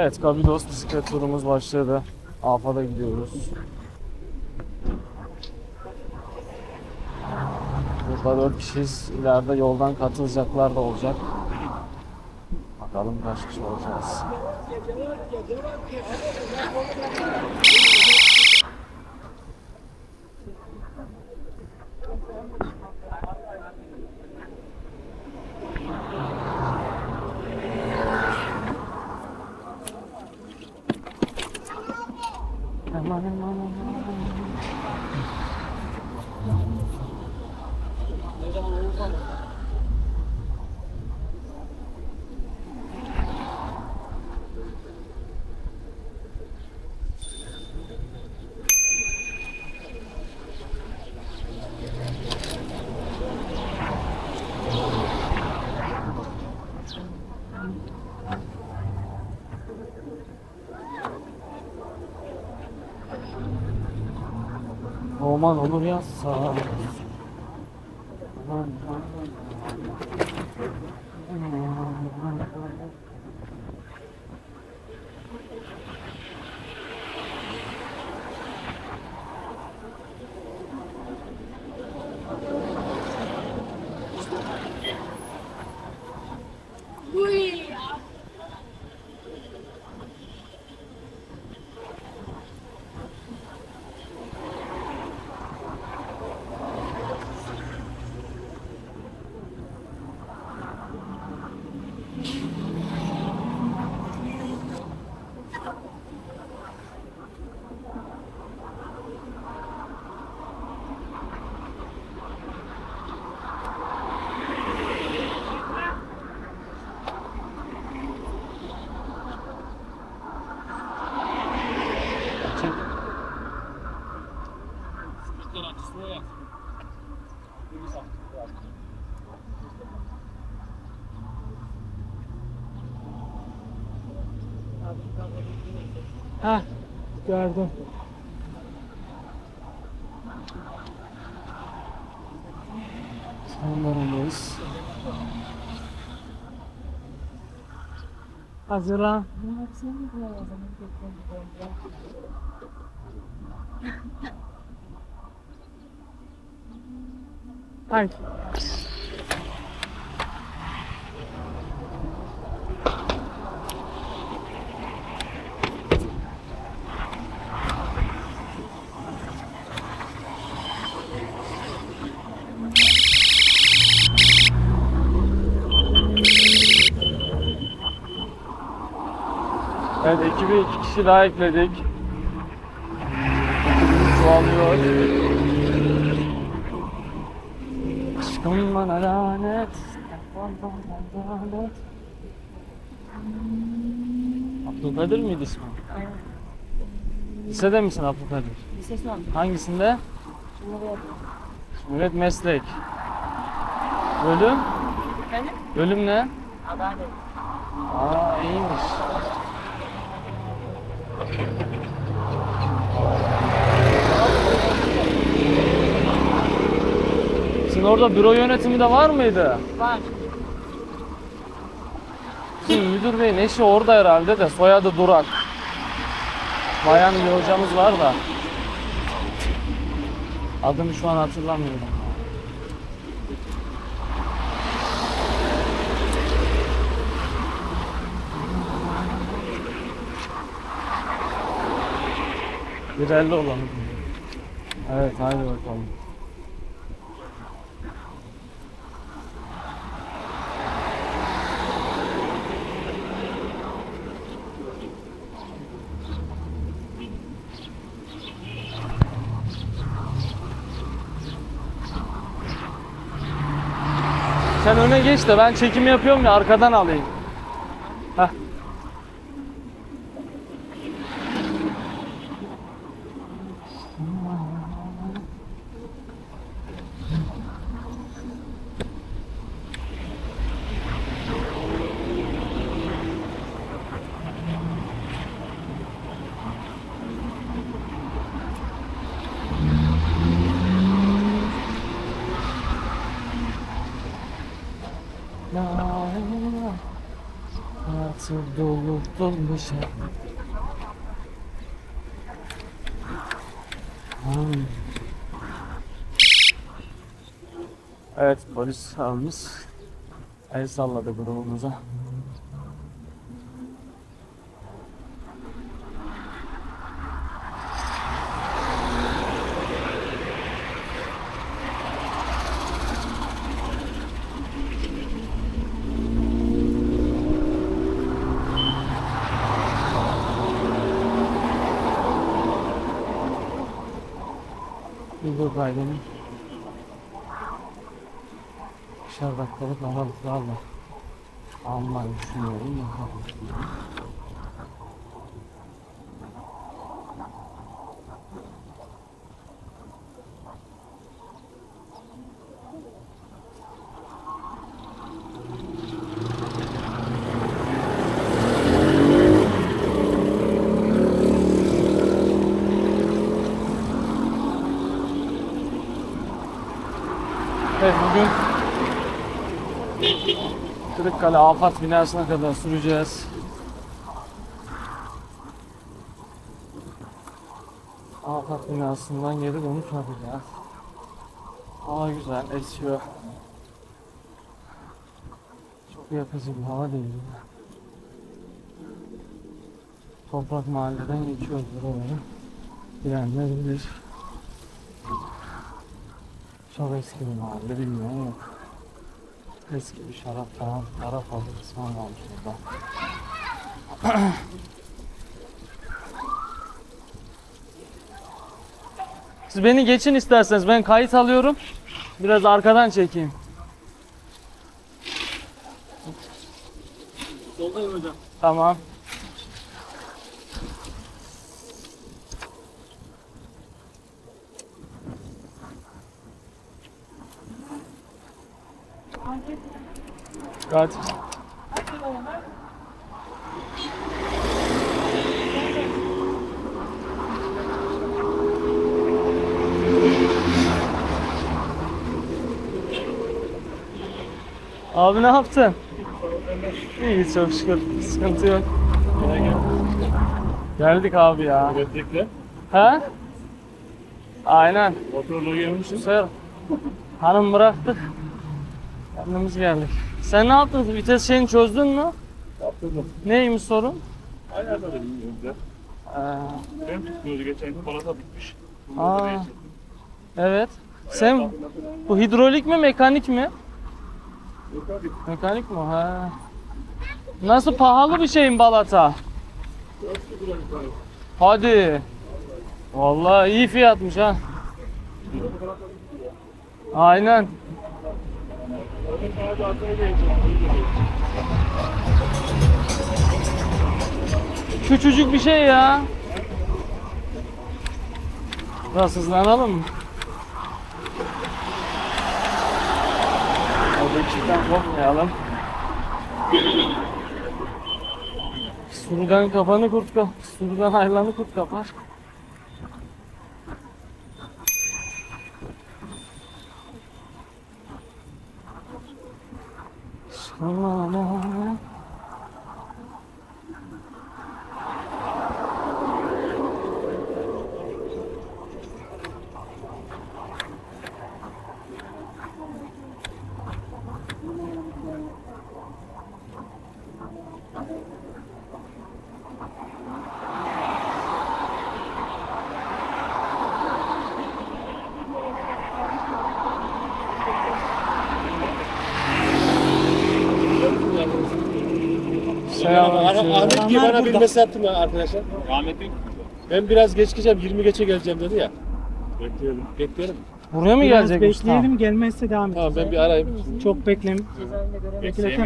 Evet, Kabilos bisiklet turumuz başladı. Afa'da gidiyoruz. Burada 4 kişiyiz. İleride yoldan katılacaklar da olacak. Bakalım kaç kişi olacağız. Thank you. 오만 오늘이었어. Heh, gördüm. Sonlarındayız. Hazırlan. Haydi. Evet ekibe iki kişi daha ekledik. Ekibimiz çoğalıyor. Aşkım bana lanet. Abdülkadir miydi ismi? Aynen. Lisede misin Abdülkadir? Lise son. Hangisinde? Cumhuriyet. Cumhuriyet Meslek. Bölüm? Efendim? Bölüm ne? Adalet. Aa iyiymiş. Sizin orada büro yönetimi de var mıydı? Var. Bizim müdür beyin eşi orada herhalde de soyadı Durak. Bayan bir hocamız var da. Adını şu an hatırlamıyorum. Bir elli olalım. Evet hadi bakalım. Sen öne geç de ben çekim yapıyorum ya arkadan alayım. Heh. Nasıl dolu. Evet polis abimiz el salladı grubumuza. Video kaydını Dışarı dakikalık aralıklarla almayı düşünüyorum. Bakalım. Evet bugün Kırıkkale Afat binasına kadar süreceğiz. Afat binasından geri dönüş yapacağız. Hava güzel, esiyor. Çok yakıcı bir hava değil. Toprak mahalleden geçiyoruz buraları. Bilenler bilir. Çok eski bir mahalle bilmiyorum yok. Eski bir şarap falan, şarap fabrikası falan varmış burada. Siz beni geçin isterseniz ben kayıt alıyorum. Biraz arkadan çekeyim. Soldayım hocam. Tamam. Kaç? Abi ne yaptın? İyi çok şükür. Sıkıntı yok. Geldik abi ya. Elektrikle. He? Aynen. Motorla gelmişsin. Güzel. Hanım bıraktık. Kendimiz geldik. Sen ne yaptın? Vites şeyini çözdün mü? Yaptırdım. Neymiş sorun? Ayarda da bilmiyorum. Ee, Benim tutmuyordu geçen gün balata bitmiş. Bunu Aa. değiştirdim. evet. Sen bu hidrolik mi mekanik mi? Yok abi. Mekanik mi? Ha. Nasıl pahalı bir şeyin balata? 400 lira bir tane. Hadi. Vallahi iyi fiyatmış ha. Aynen. Küçücük bir şey ya. Biraz hızlanalım mı? Oradakiden kopmayalım. Sürüden kafanı kurt kapar. Sürüden haylanı kurt kapar. Şalala. Selamünaleyküm. Ahmet Bey bana bir mesaj attı mı arkadaşlar? Rahmetli. Ben biraz geç gideceğim, 20 geçe geleceğim dedi ya. Bekleyelim. Bekleyelim. Buraya mı Biraz gelecekmiş? bekleyelim gelmezse devam Tamam edeceğiz. ben bir arayayım. Çok beklem. Bekleyemeyiz.